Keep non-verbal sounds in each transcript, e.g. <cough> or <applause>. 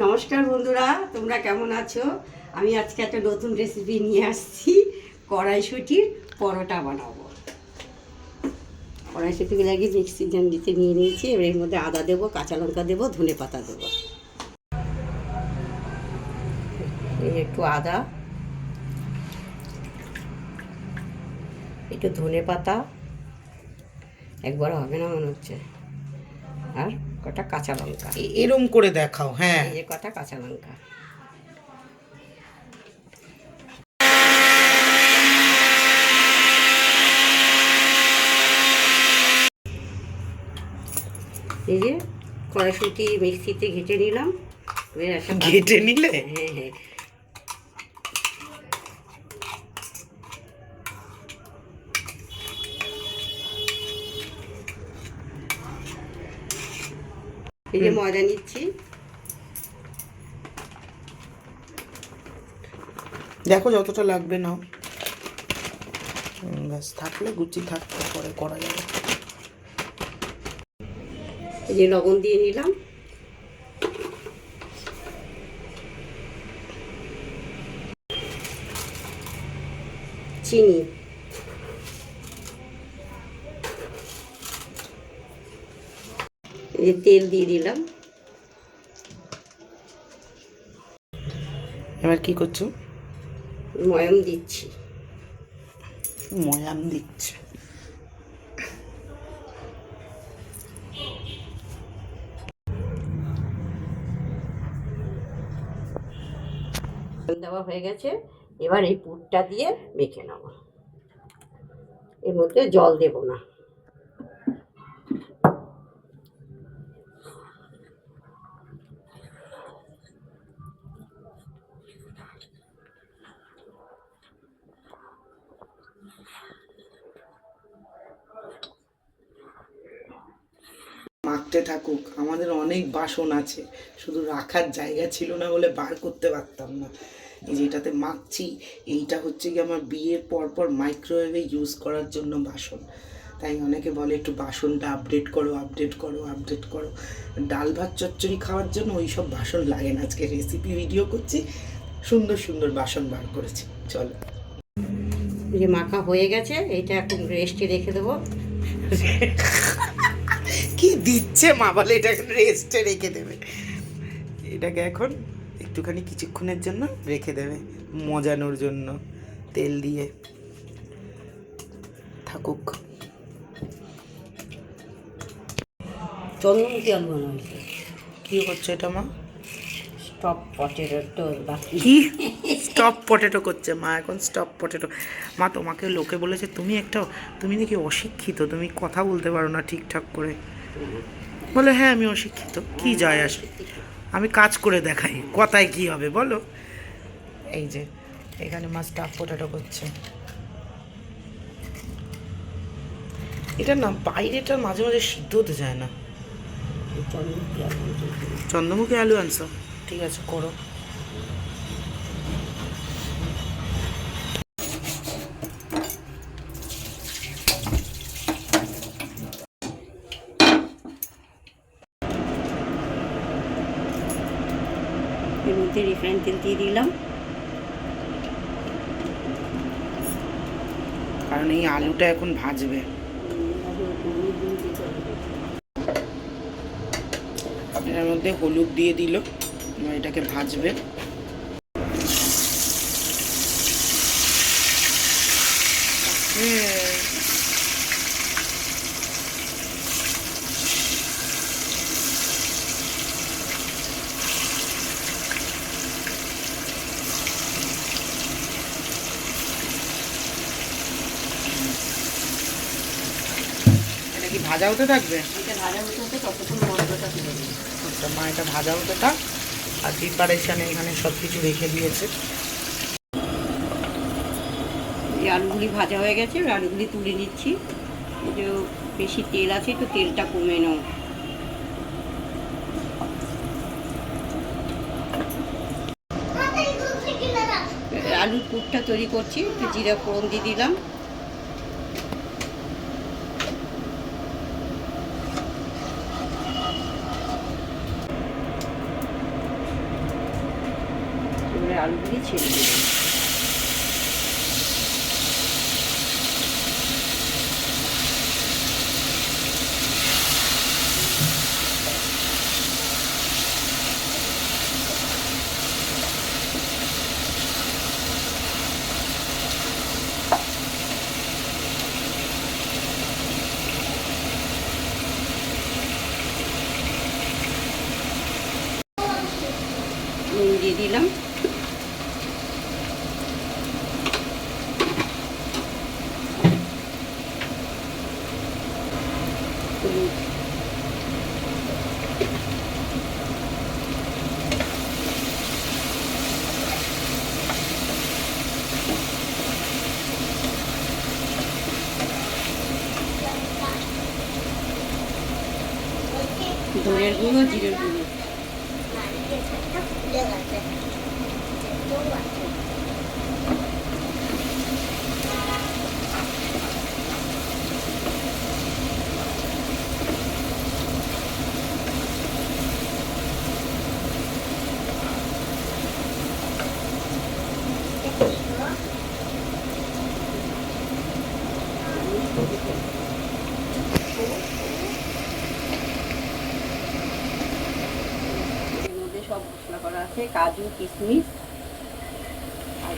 নমস্কার বন্ধুরা, তোমরা কেমন আছো? আমি আজকে একটা নতুন রেসিপি নিয়ে আসছি, কড়াইশুটির পরোটা বানাবো। কড়াইশুটিকে লাগিয়ে মিক্সি জান্ডিতে নিয়ে নিয়েছি, এবার এর মধ্যে আদা দেবো, কাঁচা লঙ্কা দেবো, ধনে পাতা দেবো। এই একটু আদা, একটু ধনে পাতা, একবার হবে না মনে হচ্ছে। আর কটা কাঁচা লঙ্কা। এরম করে দেখাও হ্যাঁ। এই যে কটা কাঁচা লঙ্কা। এই যে কড়াইশুটি মিক্সিতে ঘেটে নিলাম। ঘেঁটে ঘেটে নিলে? হ্যাঁ হ্যাঁ। এই যে ময়দা নিচ্ছি। দেখো যতটা লাগবে নাও। ব্যাস থাকলে গুচি থাকতে পরে করা যাবে। এই যে লবণ দিয়ে নিলাম। চিনি। যে তেল দিয়ে দিলাম। এবার কি করছ? ময়াম দিচ্ছি। ময়াম দিচ্ছে। দেওয়া হয়ে গেছে। এবার এই পুরটা দিয়ে মেখে নেব। এর মধ্যে জল দেব না। মাখতে থাকুক আমাদের অনেক বাসন আছে। শুধু রাখার জায়গা ছিল না বলে বার করতে পারতাম না। এই যে এটাতে মাখছি এইটা হচ্ছে কি আমার বিয়ের পর পর মাইক্রোওয়েভে ইউজ করার জন্য বাসন। তাই অনেকে বলে একটু বাসনটা আপডেট করো আপডেট করো আপডেট করো। ডাল ভাত চচ্চড়ি খাওয়ার জন্য ওই সব বাসন লাগে না। আজকে রেসিপি ভিডিও করছি সুন্দর সুন্দর বাসন বার করেছি। চলো। এই যে মাখা হয়ে গেছে এইটা এখন রেস্টে রেখে দেবো। <laughs> কি দিচ্ছে মা বলে? এটা এখন রেস্টে রেখে দেবে। এটাকে এখন একটুখানি কিছুক্ষণের জন্য রেখে দেবে মজানোর জন্য তেল দিয়ে। থাকুক। চন্দ্রমুখী আলু বানাইছে কি করছে এটা মা? স্টপ পটেটো কি? স্টপ পটেটো করছে মা এখন স্টপ পটেটো মা তোমাকে লোকে বলেছে তুমি একটা তুমি নাকি অশিক্ষিত তুমি কথা বলতে পারো না ঠিকঠাক করে। বলে হ্যাঁ আমি অশিক্ষিত। কি যায় আসে? আমি কাজ করে দেখাই। কথায় কি হবে বলো? এই যে এখানে মা স্টাফ পটেটো করছে। এটা না বাইরেটা মাঝে মাঝে সিদ্ধ হতে যায় না। চন্দ্রমুখী চন্দ্রমুখী আলু আনছো? ঠিক আছে করো এর মধ্যে রিফাইন তেল দিয়ে দিলাম কারণ এই আলুটা এখন ভাজবে। এর মধ্যে হলুদ দিয়ে দিল এটাকে ভাজবে এটা কি ভাজা হতে থাকবে? এটা ভাজা হতে হতে ততক্ষণ মশলাটা তুলে দিই আচ্ছা মা এটা ভাজা হতে থাক। আর প্রিপারেশানে এখানে সব কিছু রেখে দিয়েছে। এই আলুগুলি ভাজা হয়ে গেছে আলুগুলি তুলে নিচ্ছি। যে বেশি তেল আছে তো তেলটা কমে নাও। আলুর পুরটা তৈরি করছি একটু জিরা ফোড়ন দিয়ে দিলাম। ডালগুলি ছেড়ে দিলাম নুন দিয়ে দিলাম হলুদ ধনের গুঁড়ো আছে কাজু কিশমিশ আর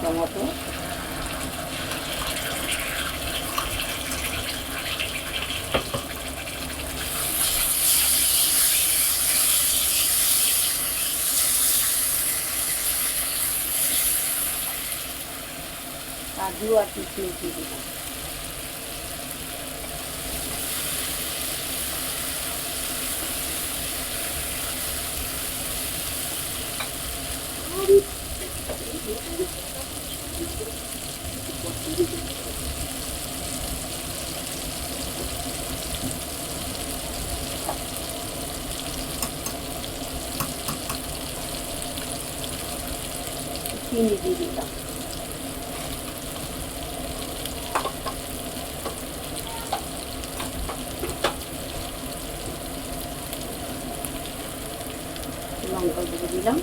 টমেটো। কাজু আর কিশমিশ দিয়ে দিলাম। চিনি দিয়ে দিলাম লঙ্কা দিয়ে দিলাম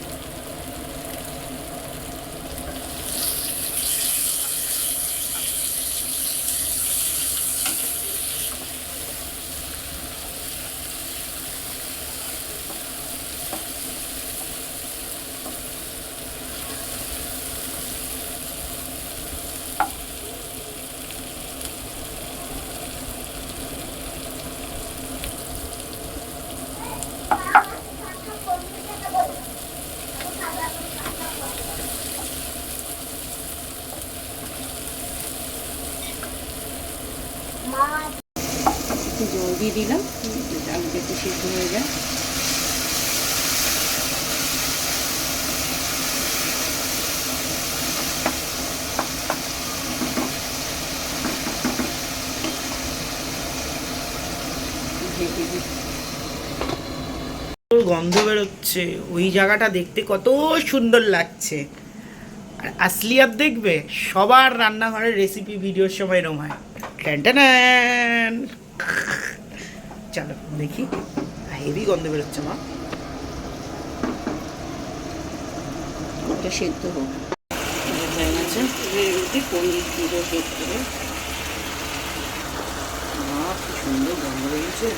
একটু জল দিয়ে দিলাম যাতে আলুটা একটু সিদ্ধ হয়ে যায় ঢেকে দিই। সুন্দর গন্ধ বেরোচ্ছে। ওই জায়গাটা দেখতে কত সুন্দর লাগছে। আর আসলিয়াত দেখবে, সবার রান্নাঘরের রেসিপি ভিডিওর সময় এরম হয়। চলো, দেখি। হেভি গন্ধ বেরোচ্ছে, মা। সেদ্ধ হোক। হয়ে গেছে। মা কি সুন্দর গন্ধ বেরিয়েছে।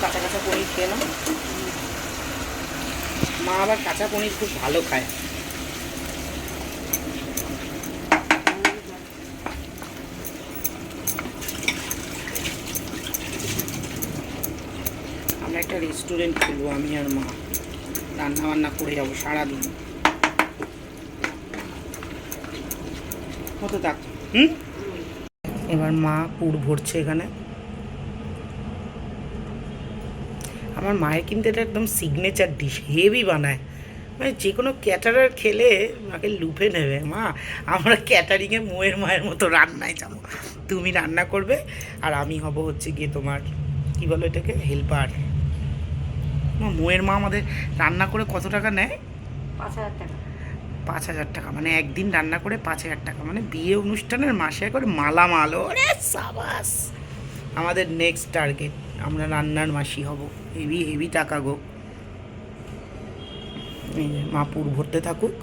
কাঁচা কাঁচা পনির খেয়ে মা আবার কাঁচা পনির খুব ভালো খায় আমরা একটা রেস্টুরেন্ট খুলবো আমি আর মা। রান্না বান্না করে যাব সারাদিন। কত থাক হুম? এবার মা পুর ভরছে এখানে। আমার মায়ের কিন্তু এটা একদম সিগনেচার ডিশ হেভি বানায়। মানে যে কোনো ক্যাটারার খেলে মাকে লুফে নেবে। মা, আমরা ক্যাটারিংয়ে মোয়ের মায়ের মতো রান্নায় যাব। তুমি রান্না করবে আর আমি হব হচ্ছে গিয়ে তোমার, কি বলো এটাকে? হেল্পার মা মোয়ের মা আমাদের রান্না করে কত টাকা নেয়? পাঁচ হাজার টাকা। পাঁচ হাজার টাকা মানে একদিন রান্না করে পাঁচ হাজার টাকা মানে বিয়ে অনুষ্ঠানের মাসে করে মালামাল। ওরে সাবাস! আমাদের নেক্সট টার্গেট আমরা রান্নার মাসি হব। হেভি হেভি টাকা গো। মা পুর ভরতে থাকুক।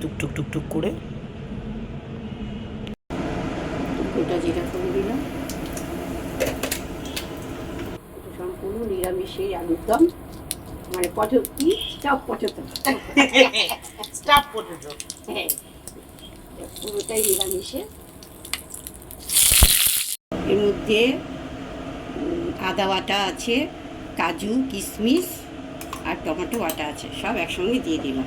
টুকটুক টুকটুক করে। গোটা জিরা করে দিলাম। সম্পূর্ণ আলুর দম। মানে পটল কি? স্টাফ পটল স্টাফ হ্যাঁ। পুরোটাই নিরামিষে। এর মধ্যে আদা বাটা আছে কাজু কিশমিশ আর টমেটো বাটা আছে। সব একসঙ্গে দিয়ে দিলাম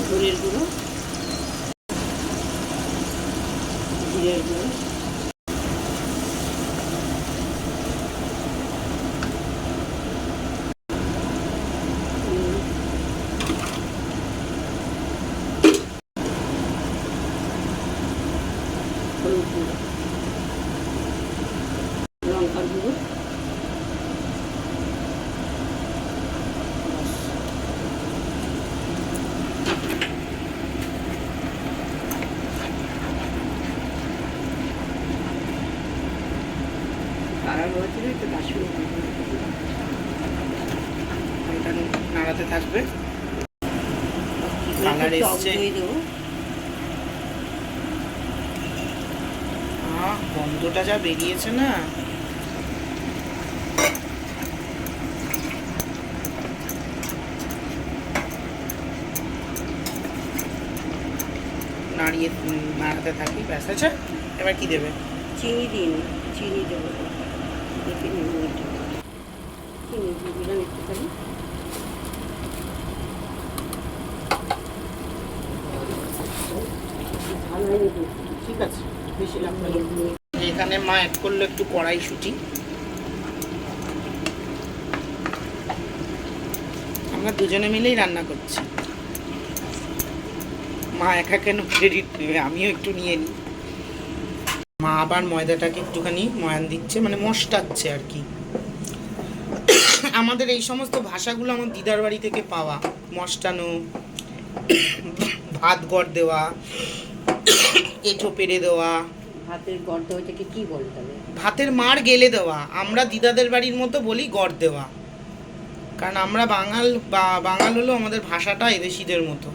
ধনের গুঁড়ো জিরের গুঁড়ো হুম, হলুদ গুঁড়ো লঙ্কার গুঁড়ো কারা হয়েছিল একটু কাশ্মীর এটা নাড়াতে থাকবে কালার এসছে। গন্ধটা যা বেরিয়েছে না। নাড়িয়ে নাড়াতে থাকি ব্যাস আছে এবার কি দেবে? চিনি দিন চিনি দেবো। চিনি দিয়ে দিলাম একটুখানি ভালো হয়ে গেছে এখানে মা অ্যাড করল একটু কড়াইশুটি আমরা দুজনে মিলেই রান্না করছি। মা একা কেন ক্রেডিট নেবে আমিও একটু নিয়ে নিই। মা আবার ময়দাটাকে একটুখানি ময়ান দিচ্ছে মানে মশটাচ্ছে আর কি। আমাদের এই সমস্ত ভাষাগুলো আমার দিদার বাড়ি থেকে পাওয়া। মশটানো, ভাত গড় দেওয়া এঁঠো পেরে দেওয়া। ভাতের গর্দ ওইটাকে কি বলতে হবে ভাতের মার গেলে দেওয়া। আমরা দিদাদের বাড়ির মতো বলি গড় দেওয়া। কারণ আমরা বাঙাল বা বাঙাল হলো আমাদের ভাষাটা এদেশিদের মতো।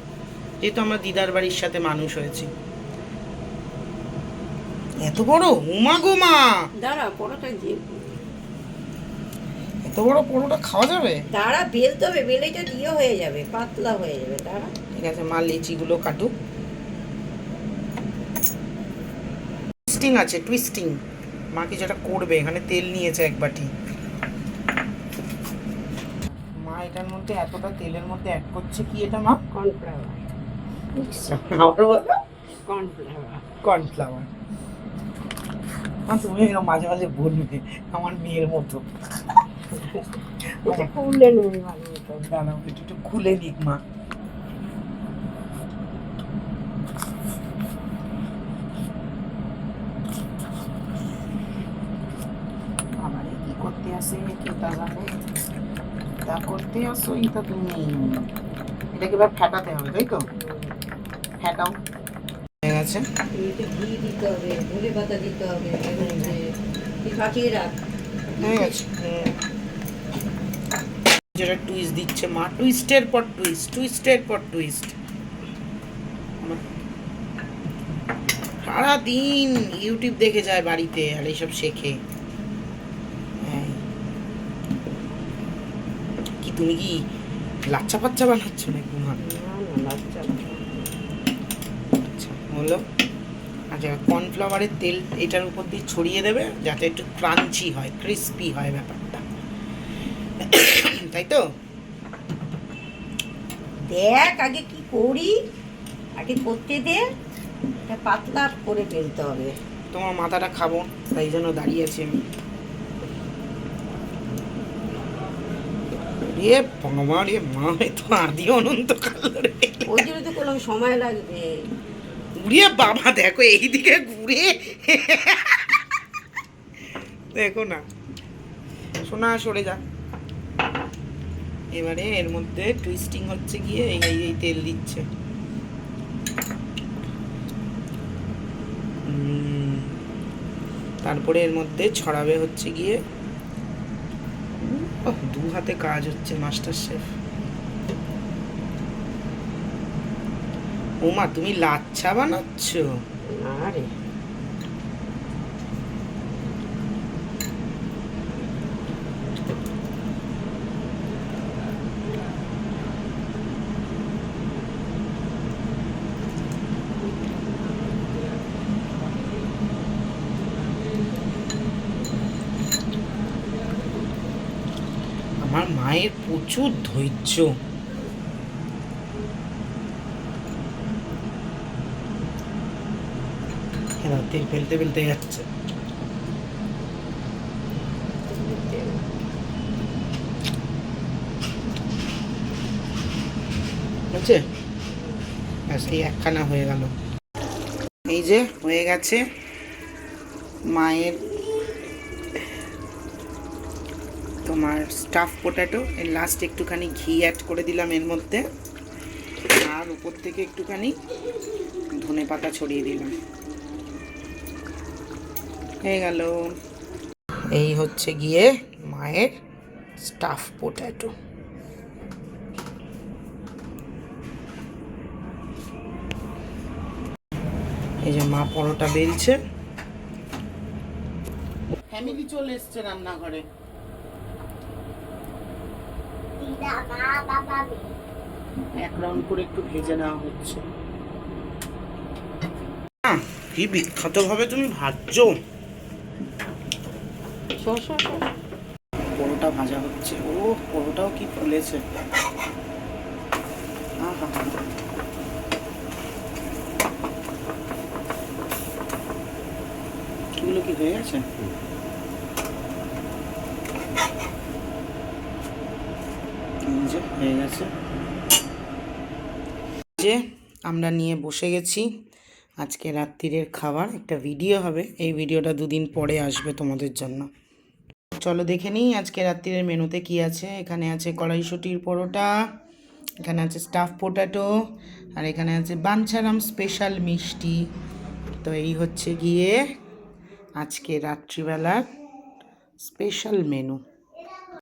যেহেতু আমরা দিদার বাড়ির সাথে মানুষ হয়েছি। এত বড়? উমা গো মা! দাঁড়া পরোটা দিয়ে এত বড় পোড়োটা খাওয়া যাবে? দাঁড়া বেলতে হবে। বেলেটা দিয়ে হয়ে যাবে পাতলা হয়ে যাবে। দাঁড়া। ঠিক আছে মা লিচিগুলো কাটুক। টুইস্টিং আছে টুইস্টিং মা কি যেটা করবে? এখানে তেল নিয়েছে এক বাটি। মা এটার মধ্যে এতটা তেলের মধ্যে অ্যাড করছে কি এটা মা? কর্নফ্লাওয়ার কর্নফ্লাওয়ার কর্নফ্লাওয়ার মা তুমি এরকম মাঝে মাঝে বলবে আমার মেয়ের মতো। ভালো মতো। দাঁড়াও একটু একটু খুলে দিক মা আমারে কি করতে আসে কে তা জানে এটা তুমি এটাকে এবার ফেটাতে হবে তাই তো? ফেটাও। হয়ে গেছে। ঘি দিতে হবে ধনে পাতা দিতে হবে এর মধ্যে তুই ফাটিয়ে রাখ। হয়ে গেছে। যেটা টুইস্ট দিচ্ছে মা টুইস্টের পর টুইস্ট টুইস্টের পর টুইস্ট সারাদিন ইউটিউব দেখে যায় বাড়িতে আর এইসব শেখে হ্যাঁ। কি তুমি কি লাচ্চা ফাচ্চা বানাচ্ছ নাকি মা? আচ্ছা হলো আচ্ছা কর্নফ্লাওয়ারের তেল এটার উপর দিয়ে ছড়িয়ে দেবে যাতে একটু ক্রাঞ্চি হয় ক্রিস্পি হয় ব্যাপারটা। তাই তো? দেখ আগে কি করি? আগে করতে দে পাতলা করে বেলতে হবে। তোমার মাথাটা খাব তাই জন্য দাঁড়িয়ে আছি আমি। রে বাবা রে মা এ তো আদি অনন্তকাল রে। ওই জন্য তো কোনো সময় লাগবে। ঘুরিয়ে বাবা দেখো এইদিকে ঘুরে। দেখো না। সোনা সরে যা। এবারে এর মধ্যে টুইস্টিং হচ্ছে গিয়ে এই এই- এই তেল দিচ্ছে। তারপরে এর মধ্যে ছড়াবে হচ্ছে গিয়ে দু হাতে কাজ হচ্ছে মাস্টার শেফ। ওমা তুমি লাচ্ছা বানাচ্ছ? না রে আমার মায়ের প্রচুর ধৈর্য। ফেলতে ফেলতে যাচ্ছে। বুঝছে ব্যাস একখানা হয়ে গেল। এই যে, হয়ে গেছে মায়ের তোমার স্টাফ পোটাটো এর লাস্ট একটুখানি ঘি অ্যাড করে দিলাম এর মধ্যে। আর উপর থেকে একটুখানি ধনে পাতা ছড়িয়ে দিলাম। হয়ে গেল। এই হচ্ছে গিয়ে মায়ের স্টাফ পোটাটো এই যে মা পরোটা বেলছে। ফ্যামিলি চলে এসছে রান্নাঘরে। এক রাউন্ড করে একটু ভেজে নেওয়া হচ্ছে। কি বিখ্যাত ভাবে তুমি ভাজছো। পরোটা ভাজা হচ্ছে। ও পরোটাও কি ফুলেছে। আহা। এগুলো কি হয়ে গেছে? যে, হয়ে গেছে। যে, আমরা নিয়ে বসে গেছি। আজকে রাত্রিরের খাবার, একটা ভিডিও হবে। এই ভিডিওটা দুদিন পরে আসবে তোমাদের জন্য। চলো দেখে নিই আজকে রাত্রিরের মেনুতে কি আছে। এখানে আছে কড়াইশুটির পরোটা, এখানে আছে স্টাফ পোটাটো আর এখানে আছে বাঞ্ছারাম স্পেশাল মিষ্টি। তো এই হচ্ছে গিয়ে আজকে রাত্রিবেলার স্পেশাল মেনু